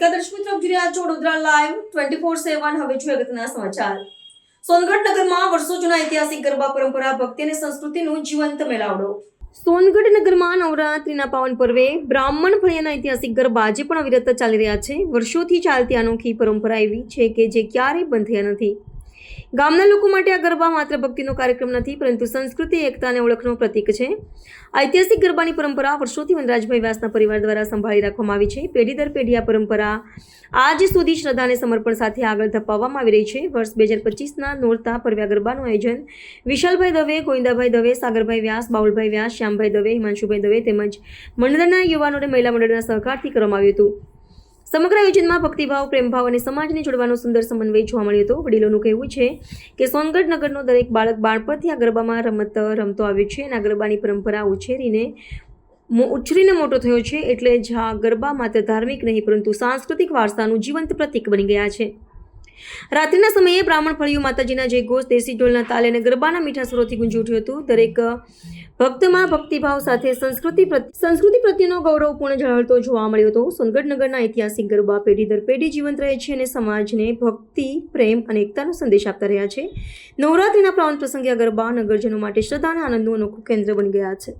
દર્શક મિત્રો જોઈ રહ્યા છો લાઈવ ટ્વેન્ટી ફોર સેવન હવે જોઈએ સમાચાર. સોનગઢ નગરમાં વર્ષો જૂના ઐતિહાસિક ગરબા પરંપરા, ભક્તિ અને સંસ્કૃતિનું જીવંત મેળાવડો. સોનગઢ નગરમાં નવરાત્રિના પાવન પર્વે બ્રાહ્મણ ફળિયાના ઐતિહાસિક ગરબા આજે પણ અવિરત ચાલી રહ્યા છે. વર્ષોથી ચાલતી અનોખી પરંપરા એવી છે કે જે ક્યારેય બંધ થયા નથી. ગામના લોકો માટે આ ગરબા માત્ર ભક્તિનો કાર્યક્રમ નથી, પરંતુ સંસ્કૃતિ, એકતા અને ઓળખનું પ્રતીક છે. ઐતિહાસિક ગરબાની પરંપરા વર્ષોથી વનરાજભાઈ વ્યાસના પરિવાર દ્વારા સંભાળી રાખવામાં આવી છે. પેઢી દર પેઢી આ પરંપરા આજ સુધી શ્રદ્ધા અને સમર્પણ સાથે આગળ ધપાવવામાં આવી રહી છે. વર્ષ બે હજાર પચીસના નોરતા પરવ્યા ગરબાનું આયોજન વિશાલભાઈ દવે, ગોવિંદાભાઈ દવે, સાગરભાઈ વ્યાસ, બાઉલભાઈ વ્યાસ, શ્યામભાઈ દવે, હિમાંશુભાઈ દવે તેમજ મંડળના યુવાનોને મહિલા મંડળના સહકારથી કરવામાં આવ્યું હતું. સમગ્ર આયોજનમાં ભક્તિભાવ, પ્રેમભાવ અને સમાજને જોડવાનો સુંદર સમન્વય જોવા મળ્યો હતો. વડીલોનું કહેવું છે કે સોનગઢ નગરનો દરેક બાળક બાળપણથી આ ગરબામાં રમત, રમતો આવ્યો છે અને આ ગરબાની પરંપરા ઉછેરીને ઉછરીને મોટો થયો છે. એટલે જ આ ગરબા માત્ર ધાર્મિક નહીં, પરંતુ સાંસ્કૃતિક વારસાનું જીવંત પ્રતીક બની ગયા છે. રાત્રિના સમયે બ્રાહ્મણ ફળિયું માતાજીના જયઘોષ, દેશી ઢોલના તાલે અને ગરબાના મીઠા સ્વરોથી ગુંજી ઉઠ્યું હતું. દરેક ભક્તમાં ભક્તિભાવ સાથે સંસ્કૃતિ સંસ્કૃતિ પ્રત્યેનો ગૌરવપૂર્ણ ઝળહળતો જોવા મળ્યો હતો. સોનગઢનગરના ઐતિહાસિક ગરબા પેઢી દર પેઢી જીવંત રહે છે અને સમાજને ભક્તિ, પ્રેમ અને એકતાનો સંદેશ આપતા રહ્યા છે. નવરાત્રિના પાવન પ્રસંગે આ ગરબા નગરજનો માટે શ્રદ્ધા અને આનંદનું અનોખું કેન્દ્ર બની ગયા છે.